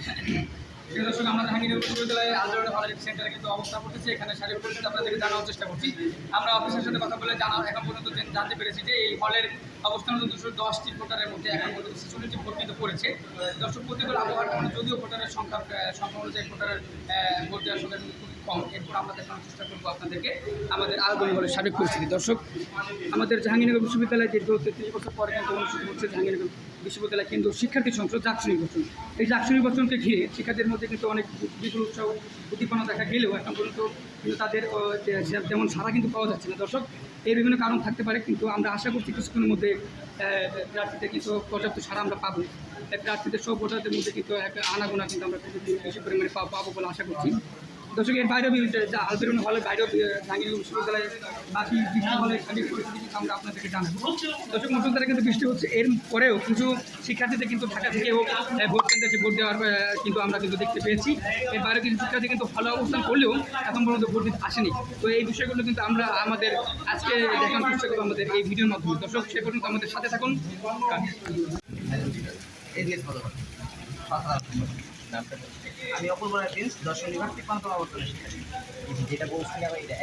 প্রিয় দর্শক, আমরা জাহাঙ্গীর বিশ্ববিদ্যালয়ে আন্দোলন হলের সেন্টারে কিন্তু অবস্থা করতেছি। এখানে শারীরিক পরিস্থিতি আপনাদেরকে চেষ্টা করছি। আমরা অফিসের সাথে কথা বলে জানা এখন পর্যন্ত জানতে পেরেছি যে এই হলের অবস্থান দুশো দশটি ভোটারের মধ্যে এখন পর্যন্ত ছেচল্লিশটি কিন্তু দর্শক, প্রতিকূল আবহাওয়ার যদিও ভোটারের সংখ্যা সংখ্যা অনুযায়ী ভোটারের সংখ্যা কম এরপর আমরা দেখানোর চেষ্টা করব আপনাদেরকে আমাদের আলবনি হলের সাবেক পরিস্থিতি। দর্শক আমাদের জাহাঙ্গীরনগর বিশ্ববিদ্যালয়ে দীর্ঘ তেত্রিশ বছর পরে কিন্তু অনুষ্ঠিত হচ্ছে জাহাঙ্গীরনগর বিশ্ববিদ্যালয় কেন্দ্র শিক্ষার্থী সংসদ জাকসু নির্বাচন। এই জাকসু নির্বাচনকে ঘিরে শিক্ষার্থীদের মধ্যে কিন্তু অনেক বিপুল উৎসাহ উদ্দীপনা দেখা গেলেও এখন পর্যন্ত কিন্তু তাদের আহ, যে- যে- সারা কিন্তু পাওয়া যাচ্ছে না। দর্শক এর বিভিন্ন কারণ থাকতে পারে কিন্তু আমরা আশা করছি কিছুক্ষণের মধ্যে প্রার্থীদের কিন্তু পর্যাপ্ত সারা আমরা পাবো। প্রার্থীদের সব ভোটারদের মধ্যে কিন্তু আনাগোনা কিন্তু আমরা কিন্তু বেশি পরিমাণে পাবো বলে আশা করছি। দর্শক এর বাইরেও আলবেরুন হলে বাইরেও জাহাঙ্গীর বিশ্ববিদ্যালয়ে বাকি বৃষ্টি হলে খালি পরিস্থিতি আমরা আপনাদেরকে জানাব। দর্শক মুসলধারে কিন্তু বৃষ্টি হচ্ছে। এর পরেও কিছু শিক্ষার্থীদের কিন্তু ঢাকা থেকেও ভোট কেন্দ্রে ভোট দেওয়ার কিন্তু আমরা কিন্তু দেখতে পেয়েছি। এর বাইরে কিছু শিক্ষার্থী কিন্তু ভালো অবস্থান করলেও এখন পর্যন্ত ভোট দিতে আসেনি। তো এই বিষয়গুলো কিন্তু আমরা আমাদের আজকে দেখানোর চেষ্টা করব আমাদের এই ভিডিওর মাধ্যমে। দর্শক, সে পর্যন্ত আমাদের সাথে থাকুন। ভালো আমি অপূর্ব রায় প্রিন্স দর্শন বিভাগ শিক্ষার্থী যেটা বলছিলাম এটা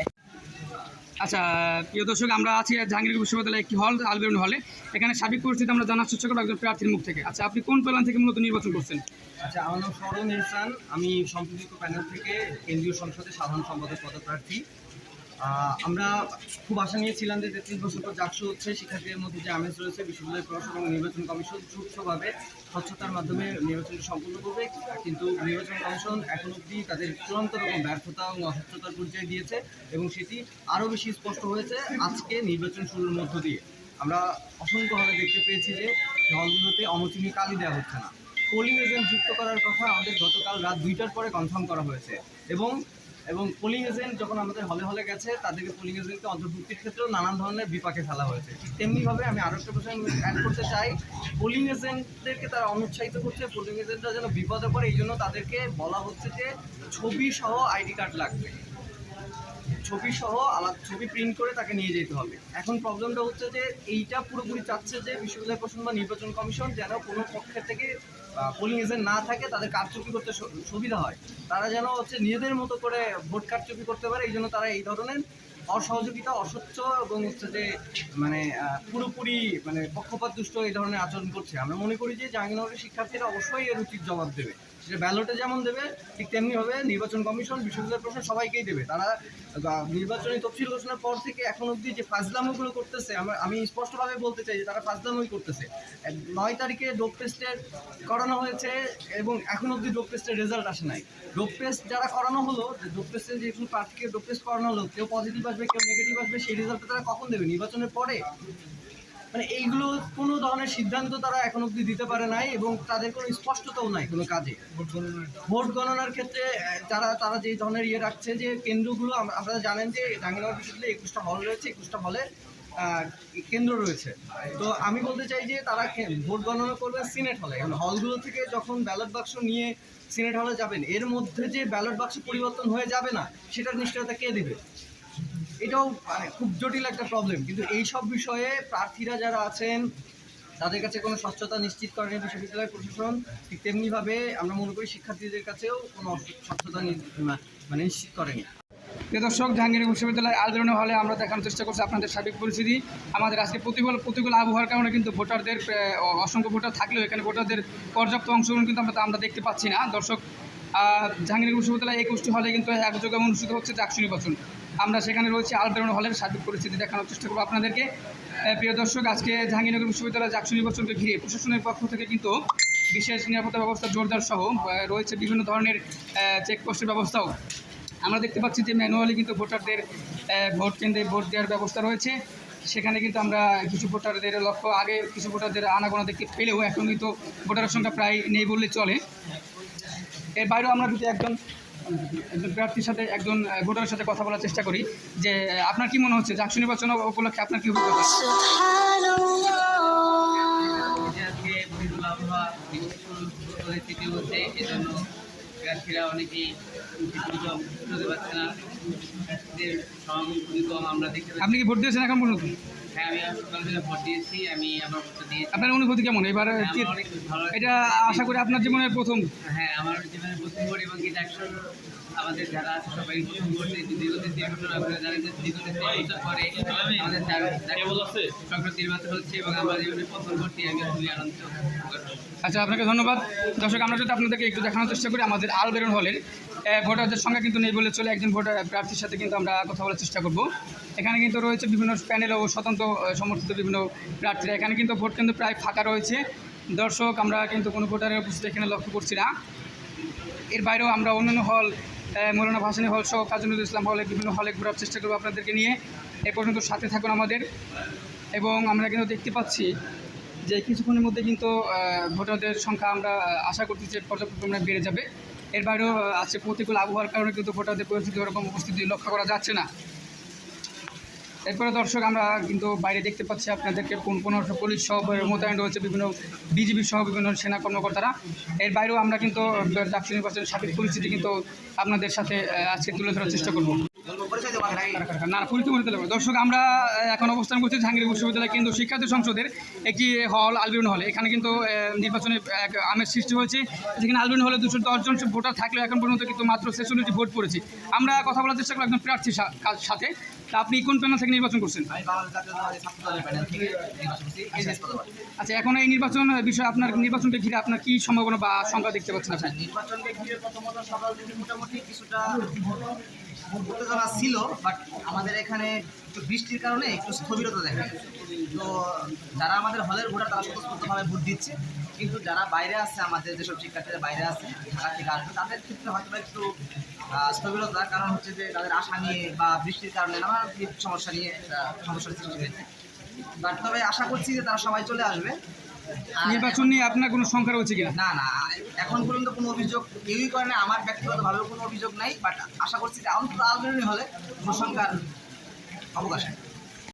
আচ্ছা প্রিয় দর্শক আমরা আছি জাহাঙ্গীর বিশ্ববিদ্যালয়ের একটি হল আলবেরুন হলে এখানে সার্বিক পরিস্থিতি আমরা জানার চেষ্টা করব একজন প্রার্থীর মুখ থেকে। আচ্ছা আপনি কোন প্যানেল থেকে মূলত নির্বাচন করছেন? আচ্ছা আমার নাম সরণ আমি সম্পৃক্ত প্যানেল থেকে কেন্দ্রীয় সংসদে সাধারণ সম্পাদক পদপ্রার্থী। আমরা খুব আশা নিয়েছিলাম যে তেত্রিশ বছর পর জাকসু হচ্ছে শিক্ষার্থীদের মধ্যে যে আমেজ রয়েছে, বিশ্ববিদ্যালয় প্রশাসন এবং নির্বাচন কমিশন সুষ্ঠুভাবে স্বচ্ছতার মাধ্যমে নির্বাচনটি সম্পূর্ণ করবে, কিন্তু নির্বাচন কমিশন এখন অবধি তাদের চূড়ান্ত রকম ব্যর্থতা এবং অস্বচ্ছতার পরিচয় দিয়েছে এবং সেটি আরও বেশি স্পষ্ট হয়েছে আজকে নির্বাচন শুরুর মধ্য দিয়ে। আমরা অসংখ্যভাবে দেখতে পেয়েছি যে হলগুলোতে অমচিনি কালি দেওয়া হচ্ছে না। পোলিং এজেন্ট যুক্ত করার কথা আমাদের গতকাল রাত দুইটার পরে কনফার্ম করা হয়েছে এবং এবং পোলিং এজেন্ট যখন আমাদের হলে হলে গেছে, তাদেরকে পোলিং এজেন্টকে অন্তর্ভুক্তির ক্ষেত্রেও নানান ধরনের বিপাকে ফেলা হয়েছে। ঠিক তেমনিভাবে আমি আরও একটা প্রশ্ন অ্যাড করতে চাই। পোলিং এজেন্টদেরকে তারা অনুৎসাহিত করছে পোলিং এজেন্টরা যেন বিপদে পড়ে, এই জন্য তাদেরকে বলা হচ্ছে যে ছবি সহ আইডি কার্ড লাগবে। ছবি সহ আলাদা ছবি প্রিন্ট করে তাকে নিয়ে যেতে হবে। এখন প্রবলেমটা হচ্ছে যে এইটা পুরোপুরি চাচ্ছে যে বিশ্ববিদ্যালয় প্রশাসন বা নির্বাচন কমিশন যেন কোনো পক্ষের থেকে পোলিং এজেন্ট না থাকে, তাদের কারচুপি করতে সুবিধা হয়। তারা যেন হচ্ছে নিজেদের মতো করে ভোট কারচুপি করতে পারে, এই জন্য তারা এই ধরনের অসহযোগিতা অস্বচ্ছ এবং হচ্ছে যে মানে পুরোপুরি মানে পক্ষপাত দুষ্ট এই ধরনের আচরণ করছে। আমরা মনে করি যে জাহাঙ্গীরনগরের শিক্ষার্থীরা অবশ্যই এর উচিত জবাব দেবে। সেটা ব্যালটে যেমন দেবে, ঠিক তেমনিভাবে নির্বাচন কমিশন, বিশ্ববিদ্যালয় প্রশাসন সবাইকেই দেবে। তারা নির্বাচনী তফসিল ঘোষণার পর থেকে এখন অবধি যে ফাজলামোগুলো করতেছে, আমরা, আমি স্পষ্টভাবে বলতে চাই যে তারা ফাজলামোই করতেছে। নয় তারিখে ডোপ টেস্টের করানো হয়েছে এবং এখন অবধি ডোপ টেস্টের রেজাল্ট আসে নাই। ডোপ টেস্ট যারা করানো হলো ডোপ টেস্টে যে কোনো প্রার্থীকে ডোপ টেস্ট করানো হলো, কেউ পজিটিভ আসবে, কেউ নেগেটিভ আসবে, সেই রেজাল্টটা তারা কখন দেবে? নির্বাচনের পরে? মানে এইগুলো কোনো ধরনের সিদ্ধান্ত তারা এখন অবধি দিতে পারে নাই এবং তাদের কোনো স্পষ্টতাও নাই কোনো কাজে। ভোট গণনার ক্ষেত্রে যারা তারা যে ধরনের ইয়ে রাখছে যে কেন্দ্রগুলো আপনারা জানেন যে জাহাঙ্গীরনগর বিশ্ববিদ্যালয়ে একুশটা হল রয়েছে একুশটা হলে কেন্দ্র রয়েছে। তো আমি বলতে চাই যে তারা ভোট গণনা করবে সিনেট হলে। এখন হলগুলো থেকে যখন ব্যালট বাক্স নিয়ে সিনেট হলে যাবেন এর মধ্যে যে ব্যালট বাক্স পরিবর্তন হয়ে যাবে না সেটার নিশ্চয়তা কে দেবে? এটাও মানে খুব জটিল একটা প্রবলেম কিন্তু এই সব বিষয়ে প্রার্থীরা যারা আছেন, তাদের কাছে কোনো স্বচ্ছতা নিশ্চিত করেনি বিশ্ববিদ্যালয় প্রশাসন, ঠিক তেমনিভাবে আমরা মনে করি শিক্ষার্থীদের কাছেও কোনো স্বচ্ছতা মানে নিশ্চিত করেনি। প্রিয় দর্শক, জাহাঙ্গীর বিশ্ববিদ্যালয় আলোচনা হলে আমরা দেখানোর চেষ্টা করছি আপনাদের সার্বিক পরিস্থিতি। আমাদের আজকে প্রতিকূল প্রতিকূল আবহাওয়ার কারণে কিন্তু ভোটারদের অসংখ্য ভোটার থাকলেও এখানে ভোটারদের পর্যাপ্ত অংশগ্রহণ কিন্তু আমরা আমরা দেখতে পাচ্ছি না। দর্শক জাহাঙ্গীর বিশ্ববিদ্যালয় একুশটি হলে কিন্তু একযোগে অনুষ্ঠিত হচ্ছে চাকসু নির্বাচন। আমরা সেখানে রয়েছে আলবেরন হলের সার্বিক পরিস্থিতি দেখানোর চেষ্টা করব আপনাদেরকে। প্রিয় দর্শক, আজকে জাহাঙ্গীরনগর বিশ্ববিদ্যালয় চাকসু নির্বাচনকে ঘিরে প্রশাসনের পক্ষ থেকে কিন্তু বিশেষ নিরাপত্তা ব্যবস্থা জোরদার সহ রয়েছে বিভিন্ন ধরনের চেকপোস্টের ব্যবস্থাও। আমরা দেখতে পাচ্ছি যে ম্যানুয়ালি কিন্তু ভোটারদের ভোট কেন্দ্রে ভোট দেওয়ার ব্যবস্থা রয়েছে। সেখানে কিন্তু আমরা কিছু ভোটারদের লক্ষ্য, আগে কিছু ভোটারদের আনাগোনা দেখতে পেলেও এখন কিন্তু ভোটারের সংখ্যা প্রায় নেই বললে চলে। এর বাইরেও আমরা যদি একজন একজন প্রার্থীর সাথে একজন ভোটারের সাথে কথা বলার চেষ্টা করি যে আপনার কি মনে হচ্ছে? চাকসু নির্বাচন উপলক্ষে আপনার কি অভিজ্ঞতা? হচ্ছে এজন্য প্রার্থীরা অনেকেই পারছে না। সমাগম খুবই কম আমরা দেখতে আপনি কি ভোট দিয়েছেন এখন পর্যন্ত? হ্যাঁ আমি সকাল থেকে ভোট দিয়েছি আমি আমার ভোট দিয়েছি আপনার অনুভূতি কেমন এবার হ্যাঁ। এটা আশা করি আপনার জীবনের প্রথম হ্যাঁ আমার জীবনের প্রথম ভোট এবং কি আমাদের যারা আছে সবাই প্রথম ভোট দীর্ঘদিন জানেন দীর্ঘদিন পরে আমাদের আচ্ছা আপনাকে ধন্যবাদ। দর্শক আমরা যদি আপনাদেরকে একটু দেখানোর চেষ্টা করি আমাদের আলবেরন হলের আহ, ভোটারদের সংখ্যা কিন্তু নেই বলে চলে একজন ভোটার প্রার্থীর সাথে কিন্তু আমরা কথা বলার চেষ্টা করব। এখানে কিন্তু রয়েছে বিভিন্ন প্যানেল ও স্বতন্ত্র সমর্থিত বিভিন্ন প্রার্থীরা। এখানে কিন্তু ভোট কিন্তু প্রায় ফাঁকা রয়েছে। দর্শক আমরা কিন্তু কোনো ভোটারের উপস্থিতি এখানে লক্ষ্য করছি না। এর বাইরেও আমরা অন্যান্য হল মৌলানা ভাসানি হল সহ কাজনুল ইসলাম হলে বিভিন্ন হলে ঘোরার চেষ্টা করব আপনাদেরকে নিয়ে। এ পর্যন্ত সাথে থাকুন আমাদের। এবং আমরা কিন্তু দেখতে পাচ্ছি যে কিছুক্ষণের মধ্যে কিন্তু ভোটারদের সংখ্যা আমরা আশা করছি যে পর্যাপ্ত পরিমাণে বেড়ে যাবে। এর বাইরেও আছে প্রতিকূল আবহাওয়ার কারণে কিন্তু ভোটারদের পরিস্থিতি ওরকম উপস্থিতি লক্ষ্য করা যাচ্ছে না। এরপরে দর্শক, আমরা কিন্তু বাইরে দেখতে পাচ্ছি আপনাদেরকে কোন কোন পুলিশ সহ মোতায়েন রয়েছে, বিভিন্ন বিজিবি সহ বিভিন্ন সেনা কর্মকর্তারা। এর বাইরেও আমরা কিন্তু ডাকসু নির্বাচনের সার্বিক পরিস্থিতি কিন্তু আপনাদের সাথে আজকে তুলে ধরার চেষ্টা করব। না দর্শক, আমরা এখন অবস্থান করছি জাহাঙ্গীর বিশ্ববিদ্যালয় কেন্দ্র শিক্ষার্থী সংসদের একটি হল আলবিরন হল। এখানে কিন্তু নির্বাচনে এক আমের সৃষ্টি হয়েছে। যেখানে আলবিরন হলে দুশো দশজন ভোটার থাকলেও এখন পর্যন্ত কিন্তু মাত্র ছেচল্লিশটি ভোট পড়েছে। আমরা কথা বলার চেষ্টা করব একজন প্রার্থীর সাথে। আপনি কোন প্যানেল থেকে নির্বাচন করছেন? আচ্ছা এখন এই নির্বাচন বিষয়ে আপনার নির্বাচনকে ঘিরে আপনার কি সম্ভাবনা বা সংখ্যা দেখতে পাচ্ছেন আপনি? নির্বাচনকে ঘিরে প্রথমত সকাল থেকে মোটামুটি কিছুটা উত্তেজনা ছিল বাট আমাদের এখানে একটু বৃষ্টির কারণে একটু স্থবিরতা দেখা। তো যারা আমাদের হলের ভোটার তারা স্বতঃস্ফূর্তভাবে ভোট দিচ্ছে। কিন্তু যারা বাইরে আছে আমাদের যেসব শিক্ষার্থীরা বাইরে আছে ঢাকা থেকে আসবে তাদের ক্ষেত্রে হয়তো একটু স্থবিরতা কারণ হচ্ছে যে তাদের আশা নিয়ে বা বৃষ্টির কারণে নানা সমস্যা নিয়ে সমস্যার সৃষ্টি হয়েছে। বাট তবে আশা করছি যে তারা সবাই চলে আসবে। নির্বাচন নিয়ে আপনার কোনো সংখ্যা রয়েছে কিনা? না না এখন পর্যন্ত কোনো অভিযোগ কেউই করে না আমার ব্যক্তিগতভাবে কোনো অভিযোগ নাই বাট আশা করছি যে অন্তত আলবেরনি হলে প্রসঙ্গার অবকাশ আছে।